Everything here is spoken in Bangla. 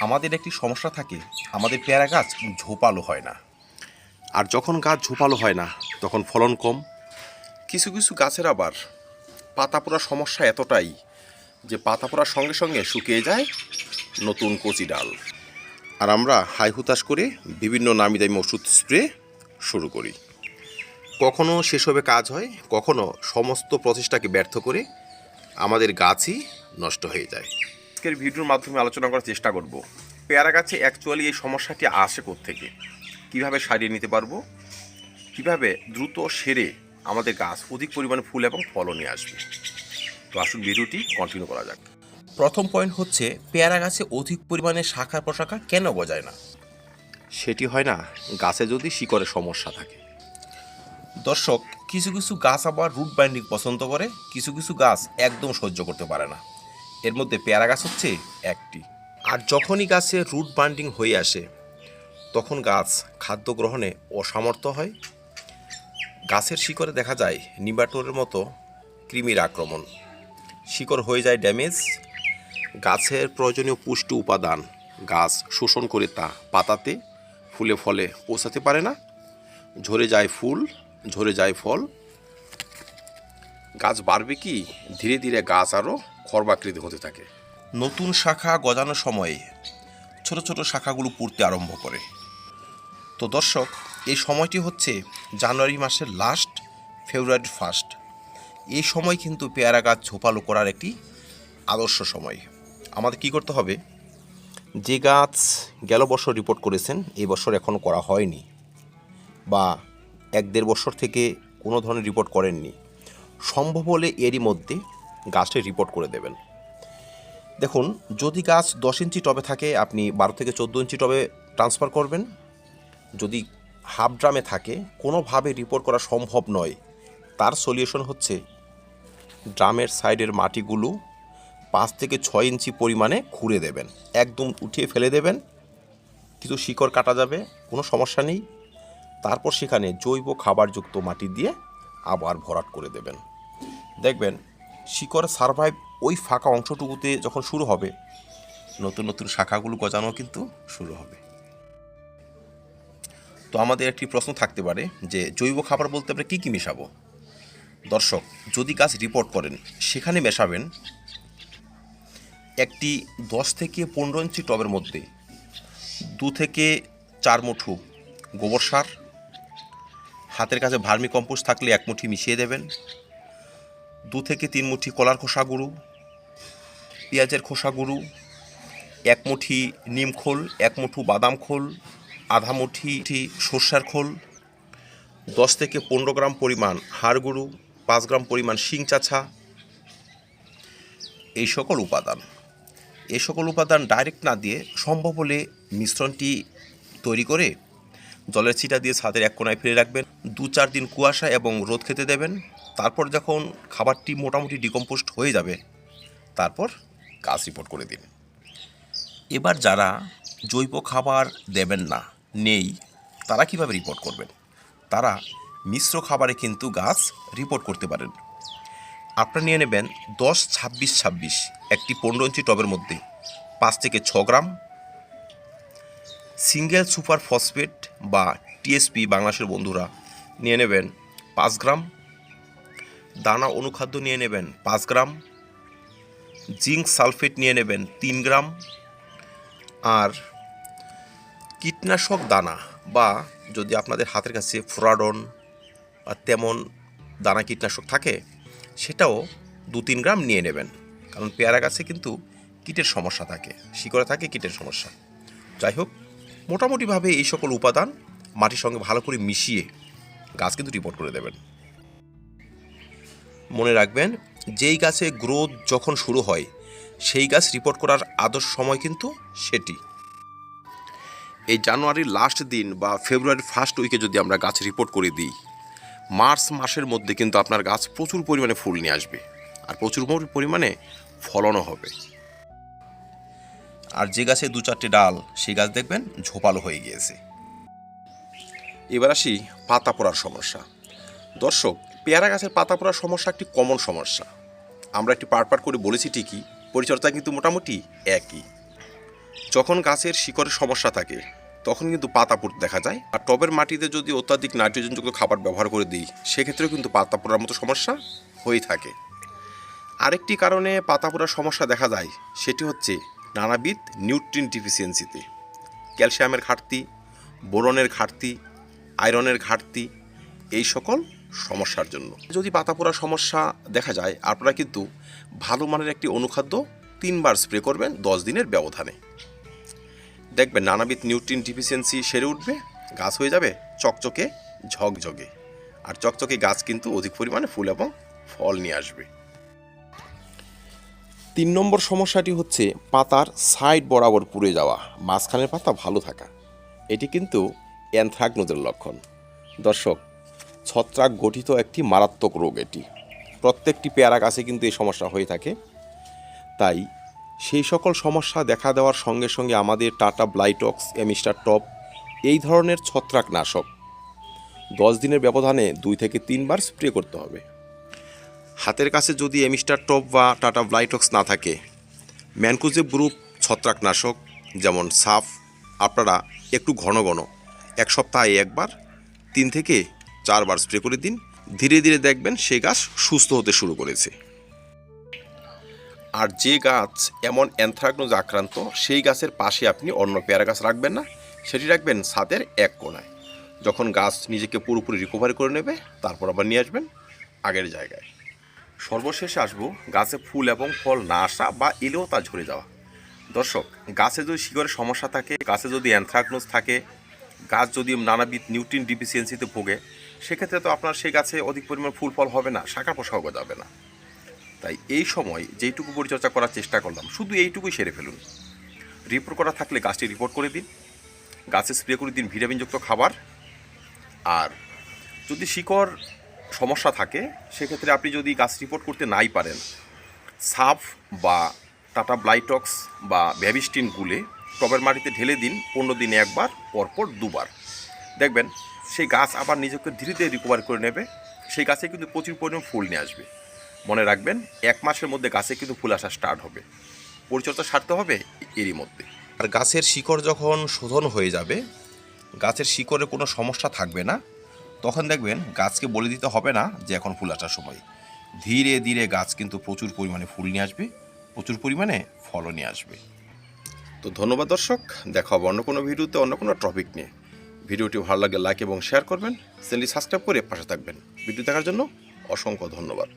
আমাদের একটি সমস্যা থাকে, আমাদের পেয়ারা গাছ ঝোপালো হয় না। আর যখন গাছ ঝোপালো হয় না, তখন ফলন কম। কিছু কিছু গাছের আবার পাতা পোড়ার সমস্যা এতটাই যে পাতা পোড়ার সঙ্গে সঙ্গে শুকিয়ে যায় নতুন কচি ডাল। আর আমরা হাই হুতাশ করে বিভিন্ন নামি দামি ওষুধ স্প্রে শুরু করি। কখনো সেসবে কাজ হয়, কখনো সমস্ত প্রচেষ্টাকে ব্যর্থ করে আমাদের গাছই নষ্ট হয়ে যায়। আজকের ভিডিওর মাধ্যমে আলোচনা করার চেষ্টা করব। পেয়ারা গাছে অ্যাকচুয়ালি এই সমস্যাটি আসে থেকে কীভাবে সারিয়ে নিতে পারব? কীভাবে দ্রুত সেরে আমাদের গাছ অধিক পরিমাণে ফুল এবং ফলও নিয়ে আসবে? তো আসুন ভিডিওটি কন্টিনিউ করা যাক। প্রথম পয়েন্ট হচ্ছে, পেয়ারা গাছে অধিক পরিমাণে শাখা প্রশাখা কেন বজায় না? সেটি হয় না, গাছে যদি শিকড়ের সমস্যা থাকে। দর্শক, কিছু কিছু গাছ আবার রুট বাইন্ডিং পছন্দ করে, কিছু কিছু গাছ একদম সহ্য করতে পারে না। এর মধ্যে পেয়ারা গাছ হচ্ছে একটি। আর যখনই গাছে রুট বান্ডিং হয়ে আসে, তখন গাছ খাদ্য গ্রহণে অসামর্থ্য হয়। গাছের শিকড়ে দেখা যায় নিবাটোরের মতো কৃমির আক্রমণ। শিকড় হয়ে যায় ড্যামেজ। গাছের প্রয়োজনীয় পুষ্টি উপাদান গাছ শোষণ করে তা পাতাতে, ফুলে ফলে পৌঁছাতে পারে না। ঝরে যায় ফুল, ঝরে যায় ফল। গাছ বাড়বে কি? ধীরে ধীরে গাছ আরও খর্বাকৃতি হতে থাকে। নতুন শাখা গজানোর সময়ে ছোট ছোট শাখাগুলো পুড়তে আরম্ভ করে। তো দর্শক, এই সময়টি হচ্ছে জানুয়ারি মাসের লাস্ট ফেব্রুয়ারির ফার্স্ট এই সময় কিন্তু পেয়ারা গাছ ঝোপালো করার একটি আদর্শ সময়। আমাদের কি করতে হবে? যে গাছ গেল বছর রিপোর্ট করেছেন, এই বছর এখনও করা হয়নি বা এক দেড় বছর থেকে কোনো ধরনের রিপোর্ট করেননি। সম্ভব হলে এরই মধ্যে গাছটি রিপোর্ট করে দেবেন। দেখুন, যদি গাছ দশ ইঞ্চি টবে থাকে, আপনি বারো থেকে চোদ্দ ইঞ্চি টবে ট্রান্সফার করবেন। যদি হাফ ড্রামে থাকে, কোনোভাবে রিপোর্ট করা সম্ভব নয়। তার সলিউশন হচ্ছে ড্রামের সাইডের মাটিগুলো পাঁচ থেকে ছয় ইঞ্চি পরিমাণে খুঁড়ে দেবেন। একদম উঠিয়ে ফেলে দেবেন। কিছু শিকড় কাটা যাবে, কোনো সমস্যা নেই। তারপর সেখানে জৈব খাবারযুক্ত মাটি দিয়ে আবার ভরাট করে দেবেন। দেখবেন শিকড় সারভাইভ ওই ফাঁকা অংশটুকুতে যখন শুরু হবে, নতুন নতুন শাখাগুলো গজানো কিন্তু শুরু হবে। তো আমাদের একটি প্রশ্ন থাকতে পারে যে, জৈব খাবার বলতে আমরা কী কী মেশাবো? দর্শক, যদি গাছ রিপোর্ট করেন, সেখানে মেশাবেন একটি দশ থেকে পনেরো ইঞ্চি টবের মধ্যে, দু থেকে চার মুঠো গোবর সার, হাতের কাছে ভার্মি কম্পোস্ট থাকলে এক মুঠি মিশিয়ে দেবেন দু থেকে তিন মুঠি কলার খোসা গুঁড়ো, পেঁয়াজের খোসা গুঁড়ো, এক মুঠি নিম খোল, এক মুঠো বাদাম খোল, আধা মুঠি সর্ষার খোল, দশ থেকে পনেরো গ্রাম পরিমাণ হাড় গুঁড়ো, পাঁচ গ্রাম পরিমাণ শিং চাছা এই সকল উপাদান। এই সকল উপাদান ডাইরেক্ট না দিয়ে সম্ভব হলে মিশ্রণটি তৈরি করে জলের ছিটা দিয়ে ছাদের এক কোনায় ফেলে রাখবেন। দু চার দিন কুয়াশা এবং রোদ খেতে দেবেন। তারপর যখন খাবারটি মোটামুটি ডিকম্পোস্ট হয়ে যাবে, তারপর গাছ রিপোর্ট করে দিন। এবার যারা জৈব খাবার দেবেন না, নেই, তারা কীভাবে রিপোর্ট করবেন? তারা মিশ্র খাবারে কিন্তু গাছ রিপোর্ট করতে পারেন। আপনারা নিয়ে নেবেন দশ ছাব্বিশ ছাব্বিশ, একটি পনেরো ইঞ্চি টবের মধ্যে, পাঁচ থেকে ছ গ্রাম। সিঙ্গেল সুপার ফসফেট বা টিএসপি বাংলাদেশের বন্ধুরা নিয়ে নেবেন পাঁচ গ্রাম। দানা অনুখাদ্য নিয়ে নেবেন পাঁচ গ্রাম, জিঙ্ক সালফেট নিয়ে নেবেন তিন গ্রাম, আর কীটনাশক দানা বা যদি আপনাদের হাতের কাছে ফোরাডন বা তেমন দানা কীটনাশক থাকে, সেটাও দু তিন গ্রাম নিয়ে নেবেন। কারণ পেয়ারা গাছে কিন্তু কীটের সমস্যা থাকে, শিকড়ে থাকে কীটের সমস্যা। যাই হোক, মোটামুটিভাবে এই সকল উপাদান মাটির সঙ্গে ভালো করে মিশিয়ে গাছ কিন্তু রিপোর্ট করে দেবেন। মনে রাখবেন, যেই গাছে গ্রোথ যখন শুরু হয়, সেই গাছ রিপোর্ট করার আদর্শ সময় কিন্তু সেটি। এই জানুয়ারির লাস্ট দিন বা ফেব্রুয়ারির ফার্স্ট উইকে যদি আমরা গাছ রিপোর্ট করে দিই মার্চ মাসের মধ্যে কিন্তু আপনার গাছ প্রচুর পরিমাণে ফুল নিয়ে আসবে আর প্রচুর পরিমাণে ফলনও হবে। আর যে গাছে দু চারটে ডাল, সেই গাছ দেখবেন ঝোপালো হয়ে গিয়েছে। এবার আসি পাতা পড়ার সমস্যা। দর্শক পেয়ারা গাছের পাতা পড়ার সমস্যা একটি কমন সমস্যা। আমরা একটি পার্ট করে বলেছি ঠিকই, পরিচর্যা কিন্তু মোটামুটি একই। যখন গাছের শিকড়ের সমস্যা থাকে, তখন কিন্তু পাতা পড়তে দেখা যায়। আর টবের মাটিতে যদি অত্যাধিক নাইট্রোজেনযুক্ত খাবার ব্যবহার করে দিই, সেক্ষেত্রেও কিন্তু পাতা পড়ার মতো সমস্যা হয়ে থাকে। আরেকটি কারণে পাতা পড়ার সমস্যা দেখা যায়, সেটি হচ্ছে নানাবিধ নিউট্রিন ডিফিসিয়েন্সিতে। ক্যালসিয়ামের ঘাটতি, বোরনের ঘাটতি, আয়রনের ঘাটতি, এই সকল সমস্যার জন্য। যদি পাতা পোড়ার সমস্যা দেখা যায়, আপনারা কিন্তু ভালো মানের একটি অনুখাদ্য তিনবার স্প্রে করবেন দশ দিনের ব্যবধানে। দেখবেন নানাবিধ নিউট্রিন ডিফিসিয়েন্সি সেরে উঠবে, গাছ হয়ে যাবে চকচকে, ঝকঝকে। আর চকচকে গাছ কিন্তু অধিক পরিমাণে ফুল এবং ফল নিয়ে আসবে। তিন নম্বর সমস্যাটি হচ্ছে পাতার সাইড বরাবর পুড়ে যাওয়া, মাঝখানের পাতা ভালো থাকা। এটি কিন্তু অ্যানথ্রাকনোজের লক্ষণ। দর্শক ছত্রাক গঠিত একটি মারাত্মক রোগ এটি। প্রত্যেকটি পেয়ারা গাছে কিন্তু এই সমস্যা হয়ে থাকে। তাই সেই সকল সমস্যা দেখা দেওয়ার সঙ্গে সঙ্গে আমাদের টাটা ব্লাইটক্স এমিস্টার টপ এই ধরনের ছত্রাকনাশক দশ দিনের ব্যবধানে দুই থেকে তিনবার স্প্রে করতে হবে। হাতের কাছে যদি এমিস্টার টপ বা টাটা ব্লাইটক্স না থাকে, ম্যানকুজে গ্রুপ ছত্রাকনাশক যেমন সাফ, আপনারা একটু ঘন ঘন, এক সপ্তাহে একবার, তিন থেকে চারবার স্প্রে করে দিন। ধীরে ধীরে দেখবেন সেই গাছ সুস্থ হতে শুরু করেছে। আর যে গাছ এমন অ্যানথ্রাকনোজ আক্রান্ত, সেই গাছের পাশে আপনি অন্য পেয়ারা গাছ রাখবেন না। সেটি রাখবেন ছাদের এক কোণায় যখন গাছ নিজেকে পুরোপুরি রিকভারি করে নেবে, তারপর আবার নিয়ে আসবেন আগের জায়গায়। সর্বশেষে আসব গাছে ফুল এবং ফল না আসা বা এলেও তা ঝরে যাওয়া। দর্শক, গাছে যদি শিকড়ের সমস্যা থাকে, গাছে যদি অ্যানথ্রাকনোজ থাকে, গাছ যদি নানাবিধ নিউট্রিন ডিফিসিয়েন্সিতে ভোগে সেক্ষেত্রে তো আপনার সেই গাছে অধিক পরিমাণ ফুল ফল হবে না, শাখা পোশাক যাবে না। তাই এই সময় যেইটুকু পরিচর্যা করার চেষ্টা করলাম, শুধু এইটুকুই সেরে ফেলুন। রিপোর্ট করা থাকলে গাছটি রিপোর্ট করে দিন। গাছে স্প্রে করে দিন ভিটামিনযুক্ত খাবার। আর যদি শিকড় সমস্যা থাকে, সেক্ষেত্রে আপনি যদি গাছ রিপোর্ট করতে নাই পারেন, সাফ বা টাটা ব্লাইটক্স বা ভ্যাবিস্টিন গুলে টবের মাটিতে ঢেলে দিন, পনেরো দিনে একবার, পরপর দুবার। দেখবেন সেই গাছ আবার নিজেকে ধীরে ধীরে রিকভার করে নেবে। সেই গাছে কিন্তু প্রচুর পরিমাণ ফুল নিয়ে আসবে। মনে রাখবেন, এক মাসের মধ্যে গাছে কিন্তু ফুল আসা স্টার্ট হবে। পরিচর্যা সারতে হবে এরই মধ্যে। আর গাছের শিকড় যখন শোধন হয়ে যাবে, গাছের শিকড়ে কোনো সমস্যা থাকবে না। তখন দেখবেন গাছকে বলে দিতে হবে না যে এখন ফুল আসার সময়। ধীরে ধীরে গাছ কিন্তু প্রচুর পরিমাণে ফুল নিয়ে আসবে, প্রচুর পরিমাণে ফলও নিয়ে আসবে। তো ধন্যবাদ দর্শক, দেখা হবে অন্য কোনো ভিডিওতে, অন্য কোনো টপিক নিয়ে। ভিডিওটি ভালো লাগলে লাইক এবং শেয়ার করবেন। চ্যানেলটি সাবস্ক্রাইব করে পাশে থাকবেন। ভিডিও দেখার জন্য অসংখ্য ধন্যবাদ।